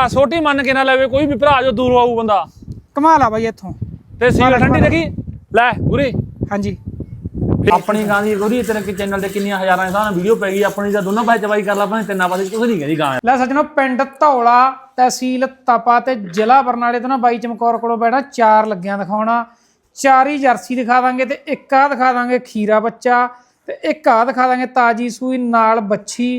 ਆ ਛੋਟੀ ਮੰਨ ਕੇ ਨਾ ਲਵੇ ਕੋਈ ਵੀ ਭਰਾ ਜੋ ਦੂਰੋਂ ਆਊ ਬੰਦਾ। ਕਮਾਲ ਆ ਬਾਈ ਇੱਥੋਂ। ਤੇ ਸੀਲ ਠੰਡੀ ਦੇਖੀ? ਲੈ ਗੁਰੀ। ਹਾਂਜੀ। ਆਪਣੀ ਗਾਂ ਦੀ ਗੁਰੀ ਤੇਰੇ ਕਿ ਚੈਨਲ ਤੇ ਕਿੰਨੀਆਂ ਹਜ਼ਾਰਾਂ ਇਨਸਾਨ ਵੀਡੀਓ ਪੈ ਗਈ ਆਪਣੀ ਤਾਂ ਦੋਨੋਂ ਪਾਸੇ ਚਵਾਈ ਕਰ ਲਾ ਆਪਣੇ ਤਿੰਨਾਂ ਪਾਸੇ ਕੁਝ ਨਹੀਂ ਕਹਿੰਦੀ ਗਾਂ। ਲੈ ਸੱਜਣੋ ਪਿੰਡ ਧੌਲਾ ਤਹਿਸੀਲ ਤਪਾ ਤੇ ਜ਼ਿਲ੍ਹਾ ਬਰਨਾਲੇ ਤੋਂ ਨਾ ਬਾਈ ਚਮਕੌਰ ਕੋਲੋਂ ਬੈਠਾ ਚਾਰ ਲੱਗਿਆਂ ਦਿਖਾਉਣਾ। ਚਾਰ ਹੀ ਜਰਸੀ ਦਿਖਾ ਦਾਂਗੇ ਤੇ ਇੱਕ ਆ ਦਿਖਾ ਦਾਂਗੇ ਖੀਰਾ ਬੱਚਾ ਤੇ ਇੱਕ ਆ ਦਿਖਾ ਦਾਂਗੇ ਤਾਜੀ ਸੂਈ ਨਾਲ ਬੱਛੀ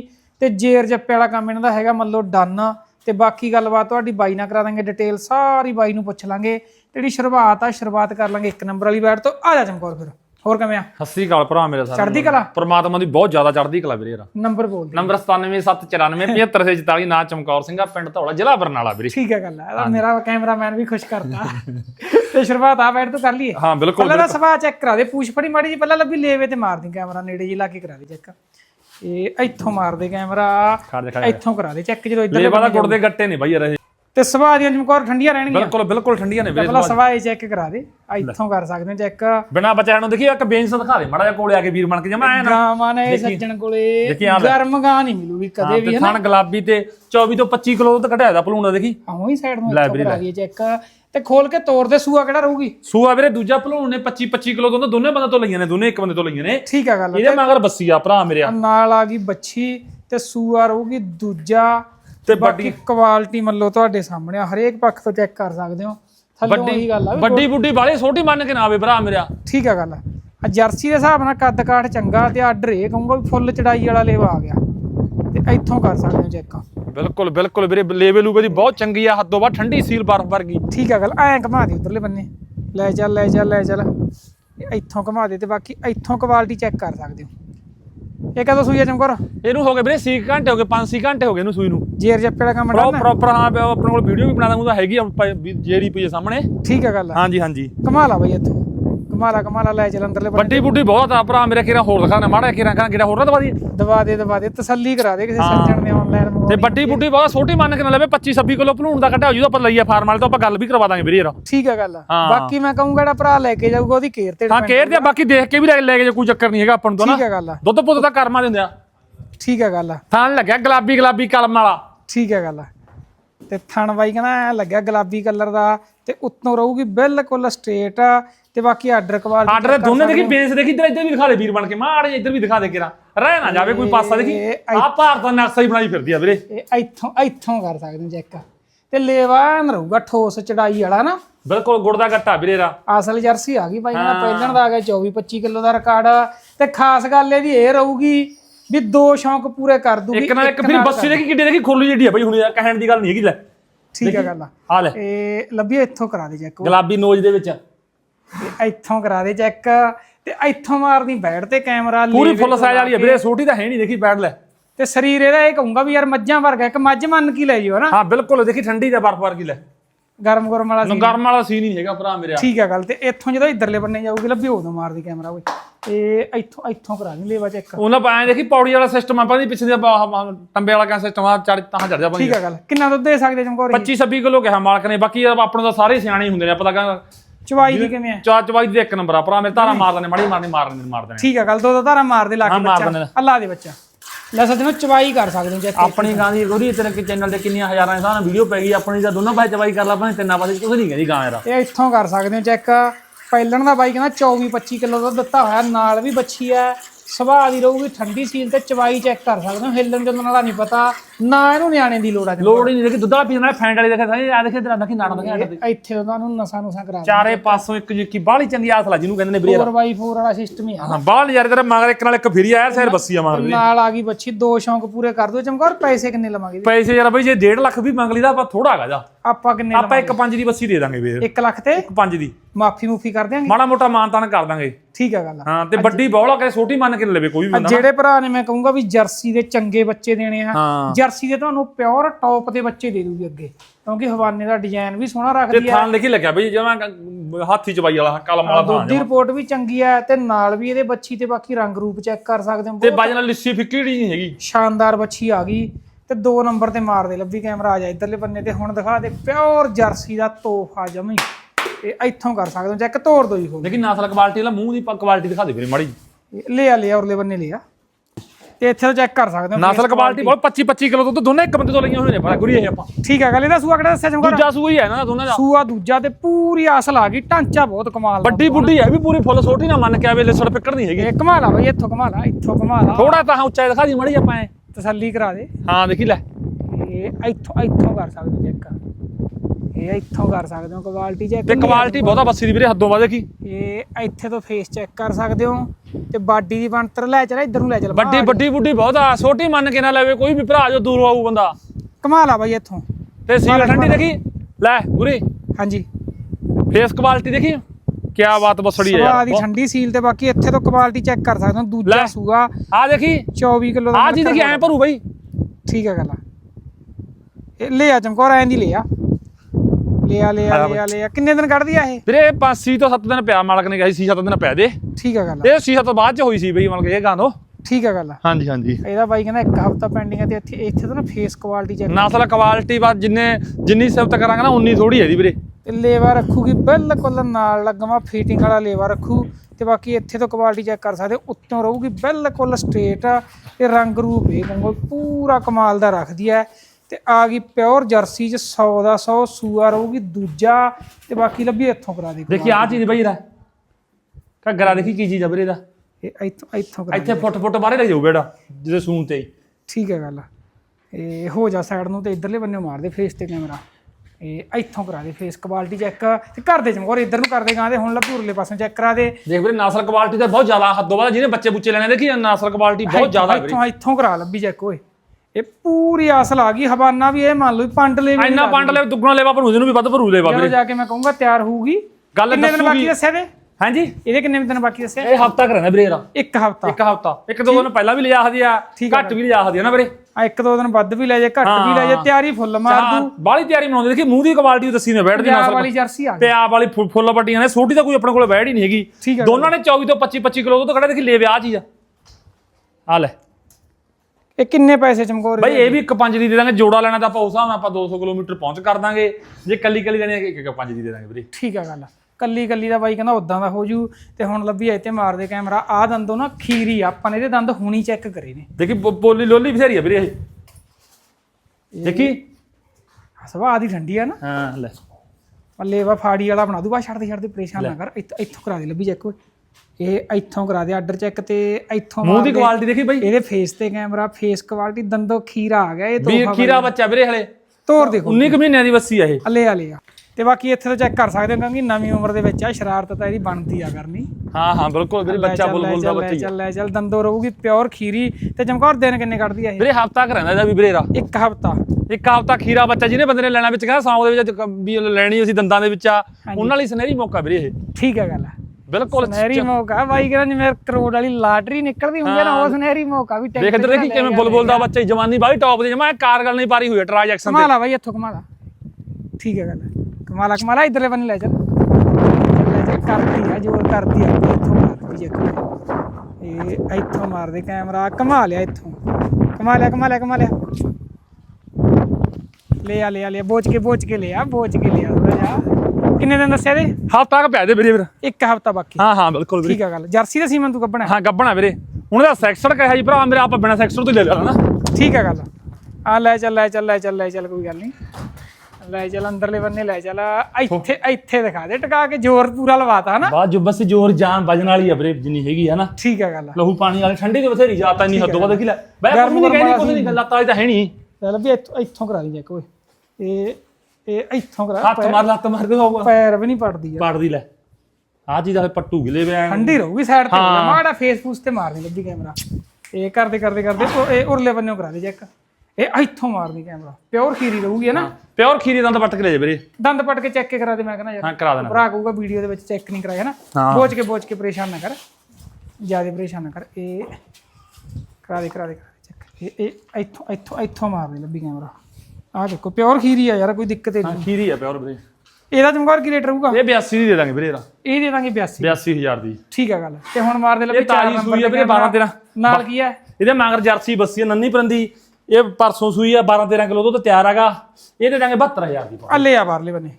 ਤੇ ਜੇਰ ਜੱਪੇ ਵਾਲਾ ਕੰਮ ਇਹਨਾਂ ਦਾ ਹੈਗਾ ਮੱਲੋ ਡਨ। ਤੇ ਬਾਕੀ ਗੱਲਬਾਤ ਤੁਹਾਡੀ ਬਾਈ ਨਾਲ ਕਰਾ ਦਾਂਗੇ ਡਿਟੇਲ ਸਾਰੀ ਬਾਈ ਨੂੰ ਪੁੱਛ ਲਾਂਗੇ ਜਿਹੜੀ ਸ਼ੁਰੂਆਤ ਆ ਸ਼ੁਰੂਆਤ ਕਰ ਲਾਂਗੇ ਇੱਕ ਨੰਬਰ ਵਾਲੀ ਬੈਟ ਤੋਂ। ਆ ਜਾ ਚਮਕੌਰ ਫਿਰ। ਹੋਰ ਕਿਵੇਂ ਆ? ਸੱਸੀ ਕਾਲ ਭਰਾ ਮੇਰੇ ਸਾਰਾ ਚੜ੍ਹਦੀ ਕਲਾ? ਪਰਮਾਤਮਾ ਦੀ ਬਹੁਤ ਜ਼ਿਆਦਾ ਚੜ੍ਹਦੀ ਕਲਾ ਵੀਰੇ ਯਾਰ। ਨੰਬਰ ਬੋਲ ਦੇ। ਨੰਬਰ 9779475744 ਨਾਂ ਚਮਕੌਰ ਸਿੰਘਾ ਪਿੰਡ ਧੌਲਾ ਜ਼ਿਲ੍ਹਾ ਬਰਨਾਲਾ ਵੀਰੇ। ਠੀਕ ਹੈ ਗੱਲ ਹੈ ਇਹਦਾ ਮੇਰਾ ਕੈਮਰਾਮੈਨ ਵੀ ਖੁਸ਼ ਕਰਤਾ। ਤੇ ਸ਼ੁਰੂਆਤ ਆ ਬੈਠ ਤੋਂ ਕਰ ਲਈਏ। ਹਾਂ ਬਿਲਕੁਲ ਪਹਿਲਾਂ ਤਾਂ ਸਵਾ ਚੈੱਕ ਕਰਾ ਦੇ ਪੂਛ ਫੜੀ ਮਾੜੀ ਜੀ ਪਹਿਲਾਂ ਲੱਭੀ ਲੇਵੇ ਤੇ ਮਾਰ ਦੀ ਕੈਮਰਾ ਨੇੜੇ ਜੀ ਲਾ ਕੇ ਕਰਾ ਦੇ ਚੈੱਕ ਇਹ ਇੱਥੋਂ ਮਾਰ ਦੇ ਕੈਮਰਾ ਇੱਥੋਂ ਕਰਾ ਦੇ ਚੈੱਕ ਜਦੋਂ ਇੱਧਰ ਲੇਵਾ ਦਾ ਗੁੜ ਦੇ ਗੱਟੇ ਨੇ ਬਾਈ ਯਾਰ ਇਹ। ਤੇ ਸਵਾ ਦੀਆਂ ਚਮਕੌਰ ਠੰਡੀਆਂ ਰਹਿਣਗੀਆਂ। ਬਿਲਕੁਲ ਬਿਲਕੁਲ ਠੰਡੀਆਂ ਨੇ ਪਹਿਲਾਂ ਸਵਾ ਇਹ ਚੈੱਕ ਕਰਾ ਦੇ ਇੱਥੋਂ ਕਰ ਸਕਦੇ ਹੋ ਚੈੱਕ ਬਿਨਾ ਬੱਚਿਆਂ ਨੂੰ ਦੇਖੀ ਇੱਕ ਬੇਂਸ ਦਿਖਾ ਦੇ ਮਾੜਾ ਜਿਹਾ ਕੋਲੇ ਆ ਕੇ ਵੀਰ ਬਣ ਕੇ ਜਮਾ ਐ ਨਾ। ਗਾਵਾਂ ਨੇ ਸੱਜਣ ਕੋਲੇ ਆਹ। ਗਰਮ ਗਾਂ ਨਹੀਂ ਮਿਲੂਗੀ ਕਦੇ ਵੀ ਤੇ ਥਣ ਗੁਲਾਬੀ ਤੇ 24 ਤੋਂ 25 ਕਿਲੋ ਦੁੱਧ ਕਢਾਇਆ ਦਾ ਭਲੂਣਾ ਦੇਖੀ। ਆਉਂ ਹੀ ਸਾਈਡ ਨੂੰ ਕਰਾ ਦਈਏ ਚੈੱਕ ਤੇ ਖੋਲ ਕੇ ਤੋੜ ਦੇ ਸੂਆ ਕਿਹੜਾ ਰਹੂਗੀ? ਸੂਆ ਵੀਰੇ ਦੂਜਾ ਭਲੂਣ ਨੇ 25 25 ਕਿਲੋ ਦੁੱਧ ਦੋਨੇ ਬੰਦੇ ਤੋਂ ਲਈਆਂ ਨੇ ਦੋਨੇ ਇੱਕ ਬੰਦੇ ਤੋਂ ਲਈਆਂ ਨੇ। ਠੀਕ ਆ ਗੱਲ ਇਹਦੇ ਮਗਰ ਬੱਸੀ ਆ ਭਰਾ ਮੇਰੇ ਆ ਨਾਲ ਆ ਗਈ ਬੱਛੀ ਤੇ ਸੂਆ ਰਹੂਗੀ ਦੂਜਾ। ਤੇ ਬਾਕੀ ਕੁਆਲਿਟੀ ਮੰਨ ਲਓ ਤੁਹਾਡੇ ਸਾਹਮਣੇ ਹਰੇਕ ਪੱਖ ਤੋਂ ਚੈੱਕ ਕਰ ਸਕਦੇ ਹੋ। ਥੱਲੋਂ ਇਹੀ ਗੱਲ ਆ ਵੱਡੀ ਬੁੱਢੀ ਬਾਲੀ ਛੋਟੀ ਮੰਨ ਕੇ ਨਾ ਆਵੇ ਭਰਾ ਮੇਰਾ ਠੀਕ ਆ ਗੱਲ ਆ। ਜਰਸੀ ਦੇ ਹਿਸਾਬ ਨਾਲ ਕੱਦ ਕਾਠ ਚੰਗਾ ਤੇ ਆਰਡਰ ਇਹ ਕਹੂੰਗਾ ਵੀ ਫੁੱਲ ਚੜਾਈ ਵਾਲਾ ਲੇਵਾ ਆ ਗਿਆ। ਤੇ ਇੱਥੋਂ ਕਰ ਸਕਦੇ ਹੋ ਚੈੱਕ ਬਿਲਕੁਲ ਬਿਲਕੁਲ ਵੀਰੇ ਲੇਵਲ ਲੂਵੇ ਦੀ ਬਹੁਤ ਚੰਗੀ ਆ ਹੱਦੋਂ ਬਾਅਦ ਠੰਡੀ ਸੀਲ ਬਰਫ ਵਰਗੀ। ਠੀਕ ਆ ਗੱਲ ਐਂ ਘੁਮਾ ਦੇ ਉਧਰਲੇ ਬੰਨੇ। ਲੈ ਚੱਲ ਲੈ ਚੱਲ ਲੈ ਚੱਲ। ਇੱਥੋਂ ਘੁਮਾ ਦੇ ਤੇ ਬਾਕੀ ਇੱਥੋਂ ਕੁਆਲਿਟੀ ਚੈੱਕ ਕਰ ਸਕਦੇ ਹੋ। ਇਹ ਕਦੋਂ ਸੂਈ ਆ ਚਮਕੌਰ। ਇਹਨੂੰ ਹੋ ਗਏ ਵੀਰੇ 6 ਘੰਟੇ ਹੋ ਗਏ 5-6 ਘੰਟੇ ਹੋ ਗਏ ਇਹਨੂੰ ਸੂਈ ਨੂੰ। ਜੇਰ ਜੱਪੇ ਦਾ ਕੰਮ ਡਨ ਪ੍ਰੋਪਰ ਹਾਂ ਆਪਣੇ ਕੋਲ ਵੀਡੀਓ ਵੀ ਬਣਾ ਦਾਂਗਾ ਉਹਦਾ ਹੈਗੀ ਜੇਰੀ ਪਈ ਸਾਹਮਣੇ। ਠੀਕ ਆ ਗੱਲ ਹਾਂਜੀ ਹਾਂਜੀ। ਕਮਾਲ ਆ ਬਈ ਇੱਥੋਂ। ਕਮਾਲਾ ਕਮਾਲਾ ਲੈ ਚੱਲ ਅੰਦਰਲੇ ਬੰਨੇ ਵੱਡੀ ਬੁੱਢੀ ਬਹੁਤ ਆ ਭਰਾ ਮੇਰੇ ਕਿਰਾ ਹੋਰ ਦਿਖਾਣਾ ਮਾੜਾ ਕਿਰਾ ਕਰਾਂ ਕਿਰਾ ਹੋਰ ਨਾ ਦਵਾ ਦੀ ਦਵਾ ਦੇ ਦਵਾ ਦੇ ਤਸੱਲੀ ਕਰਾ ਦੇ ਕਿਸੇ ਸੱਜਣ ਨੇ ਆਨਲਾਈਨ ਤੇ ਵੱਡੀ ਬੁੱਢੀ ਬਹੁਤ ਛੋਟੀ ਮੰਨ ਕੇ ਨਾ ਲਵੇ 25 26 ਕਿਲੋ ਭਲੂਣ ਦਾ ਕੱਢਿਆ ਜਿਹਦਾ ਆਪਾਂ ਲਈਏ ਫਾਰਮ ਵਾਲੇ ਤੋਂ ਆਪਾਂ ਗੱਲ ਵੀ ਕਰਵਾ ਦਾਂਗੇ ਵੀਰੇ ਯਾਰ। ਠੀਕ ਆ ਗੱਲ ਹਾਂ। ਬਾਕੀ ਮੈਂ ਕਹੂੰਗਾ ਜਿਹੜਾ ਭਰਾ ਲੈ ਕੇ ਜਾਊਗਾ ਉਹਦੀ ਕੇਅਰ ਤੇ ਹਾਂ ਕੇਅਰ ਤੇ ਬਾਕੀ ਦੇਖ ਕੇ ਵੀ ਲੈ ਕੇ ਜੇ ਕੋਈ ਚੱਕਰ ਨਹੀਂ ਹੈਗਾ ਆਪਾਂ ਨੂੰ ਤਾਂ ਠੀਕ ਆ ਗੱਲ ਆ। ਦੁੱਧ ਪੁੱਤ ਦਾ ਕਰਮਾਂ ਦੇ ਹੁੰਦੇ ਆ। ਠੀਕ ਆ ਗੱਲ ਆ। ਥਾਂ ਲੱਗਿਆ ਗੁਲਾਬੀ ਗੁਲਾਬੀ ਕਲਮ ਵਾਲਾ। ਠੀਕ ਆ ਗੱਲ ਆ। ਤੇ ਥਣ ਬਾਈ ਕਹਿੰਦਾ ਐ ਲੱਗਿਆ ਗੁਲਾਬੀ ਕਲਰ ਦਾ ਤੇ ਉੱਤੋਂ ਰਹੂਗੀ ਬਿਲਕੁਲ ਸਟ੍ਰੇਟ ਤੇ ਬਾਕੀ ਆਰਡਰ ਕੁਆਲਿਟੀ ਆਰਡਰ ਦੋਨੇ ਦੇਖੀ ਬੇਸ ਦੇਖੀ ਇੱਧਰ ਇੱਧਰ ਵੀ ਦਿਖਾ ਦੇ ਵੀਰ ਬਣ ਕੇ। ਮਾੜੇ ਇੱਧਰ ਵੀ ਦਿਖਾ ਦੇ ਕਿਰਾ ਰਹਿ ਨਾ ਜਾਵੇ ਕੋਈ ਪਾਸਾ ਦੇਖੀ। ਆ ਭਾਰਤ ਦਾ ਨਕਸ਼ਾ ਹੀ ਬਣਾਈ ਫਿਰਦੀ ਆ ਵੀਰੇ। ਇਹ ਇੱਥੋਂ ਇੱਥੋਂ ਕਰ ਸਕਦੇ ਚੈੱਕ ਤੇ ਲੇਵਾ ਐਨ ਰਹੂਗਾ ਠੋਸ ਚੜਾਈ ਵਾਲਾ ਨਾ। ਬਿਲਕੁਲ ਗੁੜ ਦਾ ਗੱਟਾ ਵੀਰੇ ਦਾ ਅਸਲ ਜਰਸੀ ਆ ਗਈ ਭਾਈ ਨਾ ਪਹਿਲਣ ਦਾ ਆ ਗਿਆ 24 25 ਕਿਲੋ ਦਾ ਰਿਕਾਰਡ ਤੇ ਖਾਸ ਗੱਲ ਇਹਦੀ ਇਹ ਰਹੂਗੀ ਵੀ ਦੋ ਸ਼ੌਂਕ ਪੂਰੇ ਕਰ ਦੂਗੀ ਇੱਕ ਨਾਲ ਇੱਕ ਫਿਰ ਬੱਸੀ ਦੇਖੀ ਕਿੱਡੀ ਦੇਖੀ ਖੋਲੀ ਜਿਹੜੀ ਆ ਬਈ ਹੁਣ ਇਹ ਕਹਿਣ ਦੀ ਗੱਲ ਨਹੀਂ ਹੈਗੀ ਲੈ। ਠੀਕ ਆ ਗੱਲ ਆ। ਆ ਲੈ। ਇਹ ਲੱਭੀ ਇੱਥੋਂ ਕਰਾ ਦੇ ਚੈੱਕ ਗੁਲਾਬੀ ਨੋਜ ਦੇ ਵਿੱਚ। ਇੱਥੋਂ ਕਰਾ ਦੇ ਚੈੱਕ। ਤੇ ਇੱਥੋਂ ਮਾਰਦੀ ਬੈਠ ਤੇ ਕੈਮਰਾ ਪੂਰੀ ਲੇਵੇ ਫੁੱਲ ਤੋਂ ਸਾਈਜ਼ ਵਾਲੀ ਆ ਵੀਰੇ ਛੋਟੀ ਤਾਂ ਹੈ ਨਹੀਂ ਦੇਖੀ ਬੈਠ ਲੈ। ਤੇ ਸਰੀਰ ਇਹਦਾ ਇਹ ਕਹੂੰਗਾ ਵੀ ਯਾਰ ਮੱਝਾਂ ਵਰਗਾ ਇੱਕ ਮੱਝ ਮੰਨ ਕੀ ਲੈ ਜਿਓ ਨਾ। ਹਾਂ ਬਿਲਕੁਲ ਦੇਖੀ ਠੰਡੀ ਤੇ ਬਰਫ ਵਰਗੀ ਲੈ। ਗਰਮ ਗਰਮ ਵਾਲਾ ਸੀ ਗਰਮ ਵਾਲਾ ਸੀਨ ਹੀ ਹੈਗਾ ਭਰਾ ਮੇਰੇ। ਠੀਕ ਆ ਗੱਲ ਤੇ ਇੱਥੋਂ ਜਦੋਂ ਇਧਰਲੇ ਬੰਨੇ ਜਾਊਗੀ ਲੱਭੀ ਉਦੋਂ ਮਾਰਦੀ ਕੈਮਰਾ ਓਏ ਤੇ ਇੱਥੋਂ ਇੱਥੋਂ ਕਰਾ ਦੀ ਲੇਵਾ ਚੈੱਕ ਉਹਨਾਂ ਪਾਏ ਦੇਖੀ ਪੌੜੀ ਵਾਲਾ ਸਿਸਟਮ ਆਪਾਂ ਦੀ ਪਿੱਛੇ ਦੇ ਟੰਬੇ ਵਾਲਾ ਕਾ ਸਿਸਟਮ ਆ ਚੜ ਤਾਂ ਚੜ ਜਾ ਪਾਣੀ ਠੀਕ ਆ ਗੱਲ। ਕਿੰਨਾ ਦੁੱਧ ਦੇ ਸਕਦੇ ਚਮਕੌਰੀ? 25 26 ਕਿਲੋ ਕਿਹਾ ਮਾਲਕ ਨੇ ਬਾਕੀ ਆਪਣੇ ਤਾਂ ਸਾਰੇ ਸਿਆਣੇ ਹੁੰਦੇ ਨੇ ਪਤਾ ਕਹਿੰਦਾ ਚਵਾਈ ਦੀ ਕਿਵੇਂ ਆ? ਚਾਰ ਚਵਾਈ ਦੇ ਇੱਕ ਨੰਬਰ ਆ ਭਰਾ ਮੇਰੇ ਧਾਰਾ ਮਾਰ ਦਿੰਦੇ ਮਾੜੀ ਮਾਰਨੀ ਮਾਰ ਦਿੰਦੇ ਮਾਰ ਦਿੰਦੇ ਠੀਕ ਆ ਗੱਲ ਦੋ ਦੋ ਧਾਰਾ ਮਾਰ ਦੇ ਲਾ ਕੇ ਹਾਂ, ਮਾਰ ਬੱਚਾ ਨੇ। ਅੱਲਾ ਦੇ ਬੱਚਾ। ਲੈ ਸੱਜਣੋ ਚਵਾਈ ਕਰ ਸਕਦੇ ਹੋ ਚੈੱਕ ਆਪਣੀ ਗਾਂ ਦੀ ਗੋਰੀ ਤੇਰੇ ਕਿ ਚੈਨਲ ਤੇ ਕਿੰਨੀਆਂ ਹਜ਼ਾਰਾਂ ਇਨਸਾਨ ਵੀਡੀਓ ਪੈ ਗਈ ਆਪਣੀ ਤਾਂ ਦੋਨੋਂ ਪਾਸੇ ਚਵਾਈ ਕਰ ਲਾ ਆਪਣੇ ਤਿੰਨਾਂ ਪਾਸੇ ਕੁਝ ਨਹੀਂ ਕਹਿੰਦੀ ਗਾਂ ਇਹ ਇੱਥੋਂ ਕਰ ਸਕਦੇ ਹੋ ਚੈੱਕ। ਪਹਿਲਣ ਦਾ ਬਾਈ ਕਹਿੰਦਾ 24 25 ਕਿਲੋ ਦਾ ਦਿੱਤਾ ਹੋਇਆ ਨਾਲ ਵੀ ਬੱਚੀ ਹੈ ਸੁਭਾਅ ਦੀ ਰਹੂਗੀ ਠੰਡੀ ਸੀਲ ਤੇ ਚਵਾਈ ਚੈੱਕ ਕਰ ਸਕਦੇ ਹੋ। ਹਿੱਲਣ ਜੁਲਣ ਵਾਲਾ ਨਹੀਂ ਪਤਾ। ਨਾ ਇਹਨੂੰ ਨਿਆਣੇ ਦੀ ਲੋੜ ਆ। ਲੋੜ ਹੀ ਨਹੀਂ ਦੇਖੀ ਦੁੱਧ ਵਾਲਾ ਪੀਣਾ ਫੈਂਡ ਵਾਲੀ ਦੇਖਿਆ ਸਾਈ ਆ ਦੇਖੇ ਤੇਰਾ ਦੇਖੀ ਦੇਖਿਆ ਅੱਡ ਤੇ। ਇੱਥੇ ਉਹਨਾਂ ਨੂੰ ਨਸਾਂ ਨੂਸਾਂ ਕਰਾ ਚਾਰੇ ਪਾਸੋਂ ਇੱਕ ਜਿੱਕੀ ਬਾਹਲੀ ਚੰਗੀ ਆਸਲਾ ਜਿਹਨੂੰ ਕਹਿੰਦੇ ਨੇ ਵੀਰੇ 4x4 ਵਾਲਾ ਸਿਸਟਮ ਹੀ ਆ। ਹਾਂ ਬਾਹਲ ਯਾਰ ਤੇਰਾ ਮਗਰ ਇੱਕ ਨਾਲ ਇੱਕ ਫਿਰੀ ਆਇਆ ਸੈਰ ਬੱਸੀ ਆ ਮਗਰ ਨਾਲ ਆ ਗਈ ਬੱਚੀ ਦੋ ਸ਼ੌਂਕ ਪੂਰੇ ਕਰ ਦਿਓ। ਚਮਕੌਰ ਪੈਸੇ ਕਿੰਨੇ ਲਵਾਂਗੇ? ਪੈਸੇ ਯਾਰ ਬਈ ਜੇ 1.5 ਲੱਖ ਵੀ ਮੰਗ ਲਈਦਾ ਆਪਾਂ ਥੋੜਾ ਹੈਗਾ ਜਾ। ਆਪਾਂ ਕਿੰਨੇ ਆਪਾਂ ਇੱਕ ਪੰਜ ਦੀ ਬੱਸੀ ਦੇ ਦਾਂਗੇ ਵੀਰ 1 ਲੱਖ ਤੇ? ਇੱਕ ਪੰਜ ਦੀ। ਮਾਫੀ ਮੂਫੀ ਕਰ ਦਿਆਂਗੇ? ਮਾੜਾ ਮੋਟਾ ਮਾਨਤਾਨ ਕਰ ਦਾਂਗੇ। ਠੀਕ ਆ ਗੱਲ ਹਾਂ ਤੇ ਵੱਡੀ ਬੌਲਾ ਕਰੇ ਛੋਟੀ ਮੰਨ ਕੇ ਲਵੇ ਕੋਈ ਵੀ ਬੰਦਾ ਜਿਹੜੇ ਭਰਾ ਨੇ ਮੈਂ ਕਹੂੰਗਾ ਵੀ ਜਰਸੀ ਦੇ ਚੰਗੇ ਬੱਚੇ ਦੇਣੇ ਆ। ਹਾਂ। ਜਰਸੀ ਦੇ ਤੁਹਾਨੂੰ ਪਿਓਰ ਟੌਪ ਦੇ ਬੱਚੇ ਦੇ ਦੂਗੀ ਅੱਗੇ। ਕਿਉਂਕਿ ਹਵਾਨੇ ਦਾ ਡਿਜ਼ਾਈਨ ਵੀ ਸੋਹਣਾ ਤੇ ਰੱਖਦੀ ਹੈ। ਥਾਂ ਲਿਖੀ ਲੱਗਿਆ ਬਈ ਜਿਵੇਂ ਹਾਥੀ ਚਬਾਈ ਵਾਲਾ ਕਲਮ ਵਾਲਾ ਥਾਂ ਦੁੱਧ ਦੀ ਰਿਪੋਰਟ ਵੀ ਚੰਗੀ ਹੈ ਤੇ ਨਾਲ ਵੀ ਇਹਦੇ ਬੱਚੀ ਤੇ ਬਾਕੀ ਰੰਗ ਰੂਪ ਚੈੱਕ ਕਰ ਸਕਦੇ ਹੋ। ਤੇ ਬਹੁਤ ਬਾਜ ਨਾਲ ਲਿੱਸੀ ਫਿੱਕੀ ਨਹੀਂ ਹੈਗੀ। ਸ਼ਾਨਦਾਰ ਬੱਚੀ ਆ ਗਈ। ਤੇ ਦੋ ਨੰਬਰ ਤੇ ਮਾਰ ਦੇ ਲੱਭੀ ਕੈਮਰਾ ਆ ਜਾ ਇਧਰਲੇ ਬੰਨੇ ਤੇ ਹੁਣ ਦਿਖਾ ਦੇ ਪਿਓਰ ਜਰਸੀ ਦਾ ਤੋਹਫਾ ਜਮੀ। ਇਹ ਇੱਥੋਂ ਕਰ ਸਕਦੇ ਹੋ ਚੈੱਕ ਤੋੜ ਦੋ ਜੀ ਹੋ ਲੇਕਿਨ ਨਸਲ ਕੁਆਲਿਟੀ ਵਾਲਾ ਮੂੰਹ ਦੀ ਕੁਆਲਿਟੀ ਦਿਖਾ ਦੇ ਵੀਰੇ ਮਾੜੀ ਜਿਹੀ। ਲੈ ਆ ਲੈ ਆ ਉਰਲੇ ਬੰਨੇ ਲੈ ਆ ਤੇ ਇੱਥੇ ਚੈੱਕ ਕਰ ਸਕਦੇ ਹੋ ਨਸਲ ਕੁਆਲਿਟੀ ਬਹੁਤ 25 25 ਕਿਲੋ ਦੁੱਧ ਦੋਨੇ ਇੱਕ ਬੰਦੇ ਤੋਂ ਲਈਆਂ ਹੋਈਆਂ ਨੇ ਪਰ ਗੁਰੀ ਇਹ ਆਪਾਂ। ਠੀਕ ਹੈ ਗੱਲ ਇਹਦਾ ਸੂਆ ਕਿਹੜਾ ਦੱਸਿਆ ਚਮਕੌਰ ਦੂਜਾ ਸੂਈ ਹੈ ਇਹਨਾਂ ਦਾ ਦੋਨਾਂ ਦਾ। ਸੂਆ ਦੂਜਾ ਤੇ ਪੂਰੀ ਅਸਲ ਆ ਗਈ ਢਾਂਚਾ ਬਹੁਤ ਕਮਾਲ ਦਾ। ਵੱਡੀ ਬੁੱਢੀ ਹੈ ਵੀ ਪੂਰੀ ਫੁੱਲ ਛੋਟੀ ਨਾ ਮੰਨ ਕੇ ਆਵੇ ਲਸੜ ਪਿੱਕੜ ਨਹੀਂ ਹੈਗੀ। ਇਹ ਕਮਾਲ ਆ ਬਈ ਇੱਥੋਂ ਕਮਾਲ ਆ ਇੱਥੋਂ ਕਮਾਲ ਆ। ਥੋੜਾ ਤਾਂ ਉੱਚਾ ਦਿਖਾ ਦੀ ਮੜੀ ਆਪਾਂ ਐ ਤਸੱਲੀ ਕਰਾ ਦੇ। ਹਾਂ ਦੇਖੀ ਲੈ। ਇਹ ਇੱਥੋਂ ਇੱਥੋਂ ਕਰ ਸਕਦੇ ਹੋ ਚੈੱਕ ਇਹ ਇੱਥੋਂ ਕਰ ਸਕਦੇ ਹੋ ਕੁਆਲਿਟੀ ਚੈੱਕ ਤੇ ਕੁਆਲਿਟੀ ਬਹੁਤਾ ਬੱਸੀ ਦੀ ਵੀਰੇ ਹੱਦੋਂ ਵੱਧ ਦੇਖੀ। ਇਹ ਇੱਥੇ ਤੋਂ ਫੇਸ ਚੈੱਕ ਕਰ ਸਕਦੇ ਹੋ। ਤੇ ਬਾਡੀ ਦੀ ਬਣਤਰ ਲੈ ਚੱਲ ਇੱਧਰ ਨੂੰ ਲੈ ਚੱਲ ਵੱਡੀ ਵੱਡੀ ਬੁੱਢੀ ਬਹੁਤ ਆ ਛੋਟੀ ਮੰਨ ਕੇ ਨਾ ਲਵੇ ਕੋਈ ਵੀ ਭਰਾ ਜੋ ਦੂਰੋਂ ਆਊ ਬੰਦਾ। ਕਮਾਲ ਆ ਬਾਈ ਇੱਥੋਂ। ਤੇ ਸੀਲ ਠੰਡੀ ਦੇਖੀ? ਲੈ ਗੁਰੀ ਹਾਂਜੀ। ਫੇਸ ਕੁਆਲਿਟੀ ਦੇਖੀ? ਕੀ ਬਾਤ ਬਸੜੀ ਹੈ ਸਵਾਦ ਦੀ ਯਾਰ ਠੰਡੀ ਸੀਲ ਤੇ ਬਾਕੀ ਇੱਥੇ ਤੋਂ ਕੁਆਲਿਟੀ ਚੈੱਕ ਕਰ ਸਕਦੇ ਹੋ ਦੂਜਾ। ਸੂਆ। ਆ ਦੇਖੀ? 24 ਕਿਲੋ ਦਾ ਆ ਜੀ ਦੇਖੀ ਐ ਭਰੂ ਬਈ। ਠੀਕ ਹੈ ਗੱਲ ਆ। ਇਹ ਲੈ ਆ ਚਮਕੌਰ ਐਂ ਦੀ ਲੈ ਆ। ਲੈ ਆ ਲੈ ਆ ਲੈ ਆ ਲੈ ਆ। ਕਿੰਨੇ ਦਿਨ ਕੱਢਦੀ ਆ ਇਹ? ਵੀਰੇ 5 ਤੋਂ 7 ਦਿਨ ਪਿਆ ਮਾਲਕ ਨੇ ਕਿਹਾ ਸੀ 6-7 ਦਿਨ ਪਿਆ ਦੇ ਠੀਕ ਹੈ ਗੱਲ ਆ। ਇਹ 6-7 ਬਾਅਦ ਚ ਹੋਈ ਸੀ ਬਈ ਮਤਲਬ ਕਿ ਇਹ ਗਾਂ ਤੋਂ। ਠੀਕ ਹੈ ਗੱਲ ਆ। ਹਾਂਜੀ ਹਾਂਜੀ। ਇਹਦਾ ਬਾਈ ਕਹਿੰਦਾ ਇੱਕ ਹਫਤਾ ਪੈਂਡਿੰਗ ਹੈ ਤੇ ਇੱਥੇ ਇੱਥੇ ਤੋਂ ਨਾ ਫੇਸ ਕੁਆਲਿਟੀ ਚੈੱਕ ਨਸਲ ਕੁਆਲਿਟੀ ਬਾ ਜਿੰਨੇ ਜਿੰਨੀ ਸਿਫਤ ਕਰਾਂਗੇ ਨਾ ਉਨੀ ਥੋੜੀ ਹੈ ਦੀ ਵੀਰੇ। ਤੇ ਲੇਵਾ ਰੱਖੂਗੀ ਬਿਲਕੁਲ ਨਾਲ ਲੱਗਵਾ ਫੀਟਿੰਗ ਵਾਲਾ ਲੇਵਾ ਰੱਖੂ ਤੇ ਬਾਕੀ ਇੱਥੇ ਤੋਂ ਕੁਆਲਿਟੀ ਚੈੱਕ ਕਰ ਸਕਦੇ ਉੱਤੋਂ ਰਹੂਗੀ ਬਿਲਕੁਲ ਸਟ੍ਰੇਟ ਤੇ ਰੰਗ ਰੂਪ ਇਹ ਵਾਂਗੂ ਪੂਰਾ ਕਮਾਲ ਦਾ ਰੱਖਦੀ ਹੈ ਤੇ ਆ ਗਈ ਪਿਓਰ ਜਰਸੀ ਚ 100 ਦਾ 100 ਸੂਆ ਰਹੂਗੀ ਦੂਜਾ ਤੇ ਬਾਕੀ ਲੱਭੀ ਇੱਥੋਂ ਕਰਾ ਦੇ ਦੇਖੀ ਆ ਚੀਜ਼ ਬਈ ਦਾ ਘੱਗਰਾ ਦੇਖੀ ਕੀ ਚੀਜ਼ ਆ ਵੀਰੇ ਦਾ ਇਹ ਇੱਥੋਂ ਇੱਥੋਂ ਕਰਾ ਇੱਥੇ ਫੁੱਟ ਫੁੱਟ ਬਾਹਰੇ ਲੈ ਜਾਊ ਬੇੜਾ ਜਿਹਦੇ ਸੂਨ ਤੇ। ਠੀਕ ਹੈ ਗੱਲ। ਇਹ ਹੋ ਜਾ ਸਾਈਡ ਨੂੰ ਤੇ ਇਧਰਲੇ ਬੰਨੇ ਮਾਰ ਦੇ ਫੇਸ ਤੇ ਕੈਮਰਾ ਇਹ ਇੱਥੋਂ ਕਰਾ ਦੇ ਫੇਸ ਕੁਆਲਿਟੀ ਚੈੱਕ ਤੇ ਘਰ ਦੇ ਚਮਕੌਰ ਇੱਧਰ ਨੂੰ ਕਰਦੇ ਗਾਂ ਦੇ ਹੁਣ ਲੱਭੀ ਉਰਲੇ ਪਾਸੋਂ ਚੈੱਕ ਕਰਾ ਦੇ। ਦੇਖ ਵੀਰੇ ਨਸਲ ਕੁਆਲਿਟੀ ਤਾਂ ਬਹੁਤ ਜ਼ਿਆਦਾ ਹੱਦੋਂ ਵੱਧ ਜਿਹਨੇ ਬੱਚੇ ਬੁੱਚੇ ਲੈਣੇ ਦੇਖੀ ਨਸਲ ਕੁਆਲਿਟੀ ਬਹੁਤ ਜ਼ਿਆਦਾ ਵੀਰੇ। ਇੱਥੋਂ ਇੱਥੋਂ ਕਰਾ ਲੱਭੀ ਚੈੱਕ ਓਏ। ਇਹ ਪੂਰੀ ਅਸਲ ਆ ਗਈ ਹਵਾਨਾ ਵੀ ਇਹ ਮੰਨ ਲਓ ਵੀ ਪੰਡ ਲੈ ਵੀ ਇੰਨਾ ਪੰਡ ਲੈ ਦੁੱਗਣਾ ਲੈਵਾ ਭਰੂ ਜਿਹਨੂੰ ਵੀ ਵੱਧ ਭਰੂ ਲੈਵਾ ਵੀਰੇ। ਜਾ ਕੇ ਮੈਂ ਕਹੂੰਗਾ ਤਿਆਰ ਹੋਊਗੀ। ਗੱਲ ਕਿੰਨੇ ਦਿਨ ਬਾਕੀ ਦੱਸੂਗੀ। ਦੱਸਿਆ ਤੇ ਹਾਂਜੀ। ਇਹਦੇ ਕਿੰਨੇ ਦਿਨ ਬਾਕੀ ਦੱਸਿਆ? ਇਹ ਹਫਤਾ ਕਰਨਾ ਵੀਰੇ ਇਹਦਾ। ਇੱਕ ਹਫਤਾ। ਇੱਕ ਹਫਤਾ। ਇੱਕ ਦੋ ਦਿਨ ਪਹਿਲਾਂ ਵੀ ਲਿਜਾ ਹਦੀ ਆ ਘੱਟ ਵੀ ਲਿਜਾ ਹਦੀ ਆ ਨਾ ਵੀਰੇ। ਆ ਇੱਕ ਦੋ ਦਿਨ ਵੱਧ ਵੀ ਲੈ ਜੇ ਘੱਟ ਵੀ ਲੈ ਜੇ ਤਿਆਰੀ ਫੁੱਲ ਮਾਰ ਦੂ। ਬਾਹਲੀ ਤਿਆਰੀ ਬਣਾਉਂਦੇ। ਦੇਖੀ ਮੂੰਹ ਦੀ ਕੁਆਲਿਟੀ ਦੱਸੀ ਨੇ ਬੈਠਦੀ ਪੰਜਾਬ ਨਸਲ ਵਾਲੀ ਜਰਸੀ ਆ ਗਈ। ਤੇ ਆਪ ਵਾਲੀ ਫੁ- ਫੁੱਲ ਪੱਟੀਆਂ ਨੇ ਛੋਟੀ ਤਾਂ ਕੋਈ ਆਪਣੇ ਕੋਲ ਬੈਠ ਹੀ ਨਹੀਂ ਹੈਗੀ। ਦੋਨਾਂ ਨੇ 24 ਤੋਂ 25 25 ਕਿਲੋ ਤੋਂ ਕੱਢਿਆ ਦੇਖੀ ਲੈ ਵਿਆਹ ਚੀਜ਼ ਆ। ਆ ਲੈ। ਇਹ ਕਿੰਨੇ ਪੈਸੇ ਚਮਕੌਰ ਬਈ ਇਹ ਵੀ ਇੱਕ ਪੰਜ ਦੀ ਦੇ ਦਾਂਗੇ ਜੋੜਾ ਲੈਣਾ ਤਾਂ ਆਪਾਂ ਉਸ ਹਿਸਾਬ ਨਾਲ ਆਪਾਂ 200 ਕਿਲੋਮੀਟਰ ਪਹੁੰਚ ਕਰ ਦਾਂਗੇ। ਜੇ ਕੱਲੀ ਕੱਲੀ ਲੈਣੀ ਹੈ ਇੱਕ ਇੱਕ ਪੰਜ ਦੀ ਦੇ ਦਾਂਗੇ ਵੀਰੇ। ਠੀਕ ਆ ਗੱਲ ਕੱਲੀ ਕੱਲੀ ਦਾ ਬਾਈ ਕਹਿੰਦਾ ਉਦਾਂ ਦਾ ਹੋ ਜੂ ਤੇ ਹੁਣ ਲੱਭੀ ਇੱਥੇ ਮਾਰ ਦੇ ਕੈਮਰਾ। ਆ ਦੰਦੋਂ ਨਾ ਖੀਰੀ ਆ, ਆਪਾਂ ਨੇ ਇਹਦੇ ਦੰਦ ਹੁਣੀ ਚੈੱਕ ਕਰੇ ਨੇ। ਦੇਖੀ ਬੋ- ਬੋਲੀ ਲੋਲੀ ਬਥੇਰੀ ਆ ਵੀਰੇ ਇਹ। ਦੇਖੀ? ਸਵਾ ਆਦੀ ਠੰਡੀ ਆ ਨਾ। ਹਾਂ ਲੈ। ਪੱਲੇ ਵਾ ਫਾੜੀ ਵਾਲਾ ਬਣਾ ਦੂ ਬਾ ਛੱਡਦੇ ਛੱਡਦੇ ਪਰੇਸ਼ਾਨ ਨਾ ਕਰ। ਇੱਥੋਂ ਇੱਥੋਂ ਕਰਾ ਦੇ ਲੱਭੀ ਚੈੱਕ ਓਏ। ਇਹ ਇੱਥੋਂ ਕਰਾ ਦੇ ਆਰਡਰ ਚੈੱਕ ਤੇ ਇੱਥੋਂ ਮੂੰਹ ਦੀ। ਕੁਆਲਿਟੀ ਦੇਖੀ ਬਈ। ਇਹਦੇ ਫੇਸ ਤੇ ਕੈਮਰਾ ਫੇਸ ਕੁਆਲਿਟੀ ਦੰਦੋ ਖੀਰਾ ਆ ਗਿਆ ਇਹ ਵੀ ਖੀਰਾ ਬੱਚਾ ਵੀਰੇ ਹਲੇ। ਤੋਰ ਦੇਖੋ। 19 ਕੁ ਮਹੀਨਿਆਂ ਦੀ ਬੱਸੀ ਆ ਇਹ। ਅੱਲੇ ਵਾਲੇ ਆ। ਤੇ ਬਾਕੀ ਇੱਥੇ ਤੋਂ ਚੈੱਕ ਕਰ ਸਕਦੇ ਹੋ ਕਿਉਂਕਿ ਨਵੀਂ ਉਮਰ ਦੇ ਵਿੱਚ ਆ ਸ਼ਰਾਰਤ ਤਾਂ ਇਹਦੀ ਬਣਦੀ ਆ ਕਰਨੀ। ਹਾਂ ਹਾਂ ਬਿਲਕੁਲ ਵੀਰੇ ਬੱਚਾ ਬੁਲਬੁਲ ਦਾ ਬੱਚਾ ਆ। ਚੱਲ ਲੈ ਚੱਲ ਦੰਦੋ ਰਹੂਗੀ ਪਿਓਰ ਖੀਰੀ। ਤੇ ਚਮਕੌਰ ਦਿਨ ਕਿੰਨੇ ਕੱਢਦੀ ਆ ਇਹ? ਵੀਰੇ ਹਫਤਾ ਕਰ ਰਹਿੰਦਾ ਇਹਦਾ ਵੀ ਵੀਰੇ ਦਾ ਇੱਕ ਹਫਤਾ। ਇੱਕ ਹਫਤਾ ਖੀਰਾ ਬੱਚਾ ਜਿਹਨੇ ਬੰਦੇ ਨੇ ਲੈਣਾ ਵਿੱਚ ਕਹਿੰਦਾ ਸੌਂ ਦੇ ਵਿੱਚ ਵੀ ਲੈਣੀ ਅਸੀਂ ਦੰਦਾਂ ਦੇ ਵਿੱਚ ਆ। ਉਹਨਾਂ ਲਈ ਸੁਨਹਿਰੀ ਮੌਕਾ ਵੀਰੇ ਇਹ। ਠੀਕ ਹੈ ਗੱਲ ਬਿਲਕੁਲ ਸੁਨਹਿਰੀ ਮੌਕਾ। ਬਾਈ ਕਹਿੰਦਾ ਜਿਵੇਂ ਕਰੋੜ ਵਾਲੀ ਲਾਟਰੀ ਨਿਕਲਦੀ ਹੁੰਦੀ ਨਾ ਉਹ ਸੁਨਹਿਰੀ ਮੌਕਾ ਵੀ ਦੇਖ ਇੱਧਰ ਦੇਖੀ ਕਿਵੇਂ ਬੁਲਬੁਲ ਦਾ ਬੱਚਾ ਜਵਾਨੀ ਬਾਈ ਟੌਪ ਦੀ ਜਮਾ ਕਾਰ ਗੱਲ ਨਹੀਂ ਪਾਰੀ ਹੋਈ ਹੈ ਟ੍ਰਾਂਜੈਕਸ਼ਨ ਤੇ। ਕਮਾਲਾ ਬਾਈ ਇੱਥੋਂ ਕਮਾਲਾ ਠੀਕ ਹੈ ਗੱਲ। ਕਮਾਲਾ ਕਮਾਲਾ ਇਧਰਲੇ ਬੰਨੇ ਲੈ ਚੱਲ। ਲੈ ਚੱਲ ਕਰਦੀ ਆ ਜੋਰ ਕਰਦੀ ਆ ਇੱਥੋਂ ਮਾਰ ਵੀ ਇੱਕ ਇਹ ਇੱਥੋਂ ਮਾਰ ਦੇ ਕੈਮਰਾ ਕਮਾ ਲਿਆ ਇੱਥੋਂ। ਕਮਾ ਲਿਆ ਕਮਾ ਲਿਆ ਕਮਾ ਲਿਆ ਲੈ ਆ ਲੈ ਆ ਲੈ ਬੋਚ ਕੇ ਬੋਚ ਕੇ ਲੈ ਆ ਬੋਚ ਕੇ ਲੈ ਆ ਥੋੜਾ ਜਿਹਾ। ਕਿੰਨੇ ਦਿਨ ਦੱਸਿਆ ਦੇ ਹਫਤਾ ਕ ਪਿਆ ਦੇ ਵੀਰੇ ਵੀਰ ਇੱਕ ਹਫਤਾ ਬਾਕੀ। ਹਾਂ ਹਾਂ ਬਿਲਕੁਲ ਵੀਰੇ। ਠੀਕ ਆ ਗੱਲ। ਜਰਸੀ ਦਾ ਸੀਮਨ ਤੂੰ ਕੱਢਣਾ ਹਾਂ ਗੱਬਣਾ ਵੀਰੇ। ਉਹਨਾਂ ਦਾ ਸੈਕਸ਼ਨ ਕਿਹਾ ਜੀ ਭਰਾ ਮੇਰੇ ਆਪਾਂ ਬਿਨਾ ਸੈਕਸ਼ਨ ਤੋਂ ਹੀ ਲੈ ਲੈਣਾ ਨਾ ਠੀਕ ਆ ਗੱਲ। ਆ ਲੈ ਚੱਲ ਲੈ ਚੱਲ ਲੈ ਚੱਲ ਲੈ ਚੱਲ ਕੋਈ ਗੱਲ ਨਹੀਂ ਲੈ ਚੱਲ ਅੰਦਰਲੇ ਬੰਨੇ ਲੈ ਚੱਲ। ਇੱਥੇ ਇੱਥੇ ਦਿਖਾ ਦੇ ਟਿਕਾ ਕੇ ਜ਼ੋਰ ਪੂਰਾ ਲਵਾਤਾ ਹਨਾ। ਬਾਅਦ ਜੋ ਬਸ ਜ਼ੋਰ ਜਾਨ ਵਜਣ ਵਾਲੀ ਆ ਵੀਰੇ ਜਿੰਨੀ ਹੈਗੀ ਨਾ ਠੀਕ ਆ ਗੱਲ। ਲਹੂ ਪਾਣੀ ਵਾਲੀ ਠੰਡੀ ਤੇ ਬਥੇਰੀ ਜਾਤਾ ਨਹੀਂ ਹੱਦੋਂ ਵੱਧ ਕੀ ਲੈ। ਕੁਝ ਨਹੀਂ ਕਹਿੰਦੀ ਕੁਝ ਨਹੀਂ ਵਾਲੀ ਤਾਂ ਹੈ ਨਹੀਂ ਚੱਲ ਵੀ ਇੱਥੋਂ ਇੱਥੋਂ ਕਰਾ ਲਈ ਓਏ। ਇਹ ਇਹ ਇੱਥੋਂ ਕਰਾ ਹੱਥ ਮਾਰ ਲੱਤ ਮਾਰ ਕੇ ਹੋਊਗਾ ਪੈਰ ਵੀ ਨਹੀਂ ਪੜਦੀ ਆ। ਪਾੜਦੀ ਲੈ। ਆ ਚੀਜ਼ ਦਾ ਪੱਟੂ ਗਿਲੇ ਵੇ ਠੰਡੀ ਰਹੂਗੀ ਸਾਈਡ ਤੇ। ਮਾੜਾ ਫੇਸ ਫੂਸ ਤੇ ਮਾਰਨੀ ਲੱਭੀ ਕੈਮਰਾ ਇਹ ਕਰਦੇ ਕਰਦੇ ਕਰਦੇ ਉਹ ਇਹ ਉਰਲੇ ਬੰਨੇੋਂ ਕਰਾ ਦੇ ਚੈੱਕ ਇਹ ਇੱਥੋਂ ਮਾਰਨੀ ਕੈਮਰਾ ਪਿਓਰ ਖੀਰੀ ਰਹੂਗੀ ਹੈ ਨਾ? ਪਿਓਰ ਖੀਰੀ ਦੰਦ ਪੱਟ ਕੇ ਲੈ ਜਾ ਵੀਰੇ। ਦੰਦ ਪਟ ਕੇ ਚੈੱਕ ਕੇ ਕਰਾ ਦੇ ਮੈਂ ਕਹਿੰਦਾ ਯਾਰ। ਹਾਂ ਕਰਾ ਦੇਣਾ। ਭਰਾ ਕਹੂਗਾ ਵੀਡੀਓ ਦੇ ਵਿੱਚ ਚੈੱਕ ਨਹੀਂ ਕਰਾਇਆ ਨਾ। ਹਾਂ। ਬੋਝ ਕੇ ਬੋਝ ਕੇ ਪਰੇਸ਼ਾਨ ਨਾ ਕਰ। ਜ਼ਿਆਦਾ ਪਰੇਸ਼ਾਨ ਨਾ ਕਰ। ਇਹ ਕਰਾ ਦੇ ਕਰਾ ਦੇ ਚੈੱਕ ਇਹ ਇਹ ਇੱਥੋਂ ਇੱਥੋਂ ਇੱਥੋਂ ਮਾਰ ਦੇ ਲੱਭੀ ਕੈਮਰਾ ਆਹ ਦੇਖੋ ਪਿਓਰ ਖੀਰੀ ਆ ਯਾਰ ਕੋਈ ਦਿੱਕਤ ਹੀ ਹਾਂ ਨਹੀਂ। ਖੀਰੀ ਆ ਪਿਓਰ ਵੀਰੇ ਇਹਦਾ ਚਮਕੌਰ ਕੀ ਰੇਟ ਰਹੂਗਾ? ਇਹ 82 ਦੀ ਦੇ ਦਾਂਗੇ ਵੀਰੇ ਇਹਦਾ। ਇਹ ਦੇ ਦਾਂਗੇ 82 82000 ਦੀ। ਠੀਕ ਆ ਗੱਲ। ਤੇ ਹੁਣ ਮਾਰ ਦੇ ਇਹ ਤਾਜ਼ੀ ਸੂਈ ਆ ਵੀਰੇ ਨੰਬਰ 12 13 ਨਾਲ ਕੀ ਹੈ ਇਹਦੇ ਮਗਰ ਜਰਸੀ ਬੱਸੀ ਆ, ਨੰਨੀ ਪਰੰਦੀ। ਇਹ ਪਰਸੋਂ ਸੂਈ ਆ 12 13 ਕਿਲੋ ਤੋਂ ਤੇ ਤਿਆਰ ਹੈਗਾ ਇਹ ਦੇ ਦਾਂਗੇ 72000 ਦੀ ਆ ਲੈ ਆ ਬਾਹਰਲੇ ਬੰਨੇ।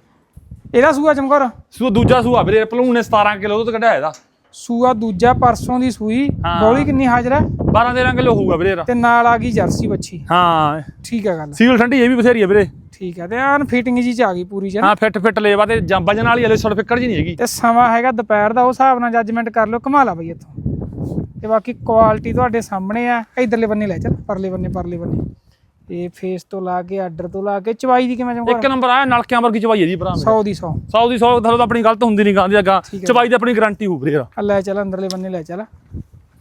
ਇਹਦਾ ਸੂਆ ਚਮਕੌਰ? ਸੂ ਦੂਜਾ ਸੂਆ ਵੀਰੇ ਭਲੂਣ ਨੇ 17 ਕਿਲੋ ਤੋਂ ਕੱਢਿਆ ਇਹਦਾ। ਸੂਆ ਦੂਜਾ ਪਰਸੋਂ ਦੀ ਸੂਈ। ਹਾਂ। ਬੋਲੀ ਕਿੰਨੀ ਹਾਜ਼ਰ ਹੈ? 12 13 ਕਿਲੋ ਹੋਊਗਾ ਵੀਰੇ ਇਹਦਾ। ਤੇ ਨਾਲ ਆ ਗਈ ਜਰਸੀ ਬੱਚੀ ਹਾਂ। ਠੀਕ ਹੈ ਗੱਲ। ਸੀਲ ਠੰਡੀ ਇਹ ਵੀ ਬਥੇਰੀ ਆ ਵੀਰੇ। ਠੀਕ ਹੈ ਤੇ ਆਨ ਫਿਟਿੰਗ ਜੀ ਚ ਆ ਗਈ ਪੂਰੀ ਜਨ। ਹਾਂ ਫਿੱਟ ਫਿੱਟ ਲੇਵਾ ਤੇ ਜਾਂ ਵਜਨ ਵਾਲੀ ਹਲੇ ਸੁੜ ਫਿੱਕੜ ਜੀ ਨਹੀਂ ਹੈਗੀ। ਤੇ ਸਮਾਂ ਹੈਗਾ ਦੁਪਹਿਰ ਦਾ ਉਸ ਹਿਸਾਬ ਨਾਲ ਜੱਜਮੈਂਟ ਕਰ ਲਿਓ ਕਮਾ ਲਾ ਬਈ ਇੱਥੋਂ। ਤੇ ਬਾਕੀ ਕੁਆਲਿਟੀ ਤੁਹਾਡੇ ਸਾਹਮਣੇ ਆ ਇਧਰਲੇ ਬੰਨੇ ਲੈ ਚੱਲ ਪਰਲੇ ਬੰਨੇ ਪਰਲੇ ਬੰਨੇ। ਇਹ ਫੇਸ ਤੋਂ ਲਾ ਕੇ ਆਰਡਰ ਤੋਂ ਲਾ ਕੇ ਚਵਾਈ ਦੀ ਕਿਵੇਂ ਇੱਕ ਨੰਬਰ ਆਇਆ ਨਲਕਿਆਂ ਵਰਗੀ ਚਵਾਈ ਹੈ ਜੀ ਭਰਾ 100 ਦੀ 100 100 ਦੀ 100 ਥੱਲੋਂ ਤਾਂ ਆਪਣੀ ਗਲਤ ਹੁੰਦੀ ਨਹੀਂ ਗਾਂਦੀ ਅੱਗਾ ਠੀਕ ਹੈ। ਚਵਾਈ ਦੀ ਆਪਣੀ ਗਾਰੰਟੀ ਹੋਊ ਵੀਰੇ ਆ ਲੈ ਚੱਲ ਅੰਦਰਲੇ ਬੰਨੇ ਲੈ ਚੱਲ।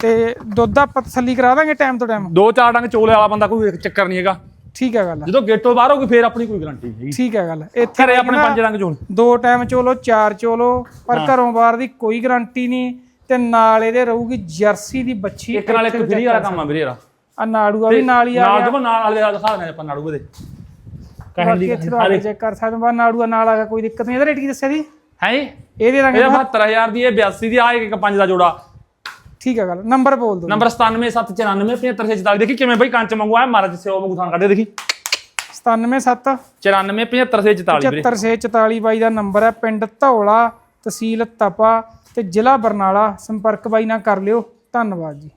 ਤੇ ਦੁੱਧ ਆਪਾਂ ਤਸੱਲੀ ਕਰਾ ਦਾਂਗੇ ਟਾਈਮ ਤੋਂ ਟਾਈਮ ਦੋ ਚਾਰ ਡੰਗ ਚੋਲੇ ਵਾਲਾ ਬੰਦਾ ਕੋਈ ਚੱਕਰ ਨਹੀਂ ਹੈਗਾ। ਠੀਕ ਹੈ ਗੱਲ ਜਦੋਂ ਗੇਟੋਂ ਬਾਹਰ ਹੋਊਗੀ ਫੇਰ ਆਪਣੀ ਕੋਈ ਗਾਰੰਟੀ ਨਹੀਂ ਹੈਗੀ। ਠੀਕ ਹੈ ਗੱਲ ਇੱਥੇ ਘਰੇ ਆਪਣੇ ਪੰਜ ਡੰਗ ਚੋਲ। ਦੋ ਟਾਈਮ ਚੋਲੋ ਚਾਰ ਚੋਲੋ ਪਰ ਘਰੋਂ ਬਾਹਰ ਦੀ ਕੋਈ ਗਾਰੰਟੀ ਨਹੀਂ ਤੇ ਨਾਲ ਇਹਦੇ ਰਹੂਗੀ ਜਰਸੀ ਦੀ ਬੱਚੀ। ਇੱਕ ਨਾਲ ਇੱਕ ਫਰੀ ਵਾਲਾ ਕੰਮ ਆ ਵੀਰੇ ਯਾਰ ਆ ਨਾੜੂਆ ਵੀ ਨਾਲ ਹੀ ਆ ਨਾਲ ਜਮਾ ਨਾਲ ਵਾਲੇ ਦਾ ਦਿਖਾ ਦੇਣਾ ਆਪਾਂ ਨਾੜੂ ਦੇ। ਕਹਿਣ ਦੀ ਆ ਚੈੱਕ ਕਰ ਸਕਦੇ ਬਾਹਰ ਨਾੜੂਆ ਨਾਲ ਆ ਕੋਈ ਦਿੱਕਤ ਨਹੀਂ। ਇਹਦਾ ਰੇਟ ਕੀ ਦੱਸਿਆ ਜੀ? ਹੈ ਇਹਦਾ 72000 ਦੀ ਇਹ 82 ਦੀ ਆ ਇੱਕ ਪੰਜ ਦਾ ਜੋੜਾ। ਠੀਕ ਹੈ ਗੱਲ। ਨੰਬਰ ਬੋਲ ਦਿਓ। ਨੰਬਰ 97794 75644 ਦੇਖੀ ਕਿਵੇਂ ਬਈ ਕੰਚ ਮੰਗਵਾਇਆ ਮਹਾਰਾਜ ਸੇ ਉਹ ਮਗੂ ਥਾਨ ਕੱਢੇ ਦੇਖੀ। 977 94 75644 ਵੀਰੇ। 7444 ਬਾਈ ਦਾ ਨੰਬਰ ਹੈ। ਪਿੰਡ ਧੌਲਾ ਤਹਿਸੀਲ ਤਪਾ ਤੇ ਜ਼ਿਲ੍ਹਾ ਬਰਨਾਲਾ। ਸੰਪਰਕ ਬਾਈ ਨਾਲ ਕਰ ਲਿਓ। ਧੰਨਵਾਦ ਜੀ।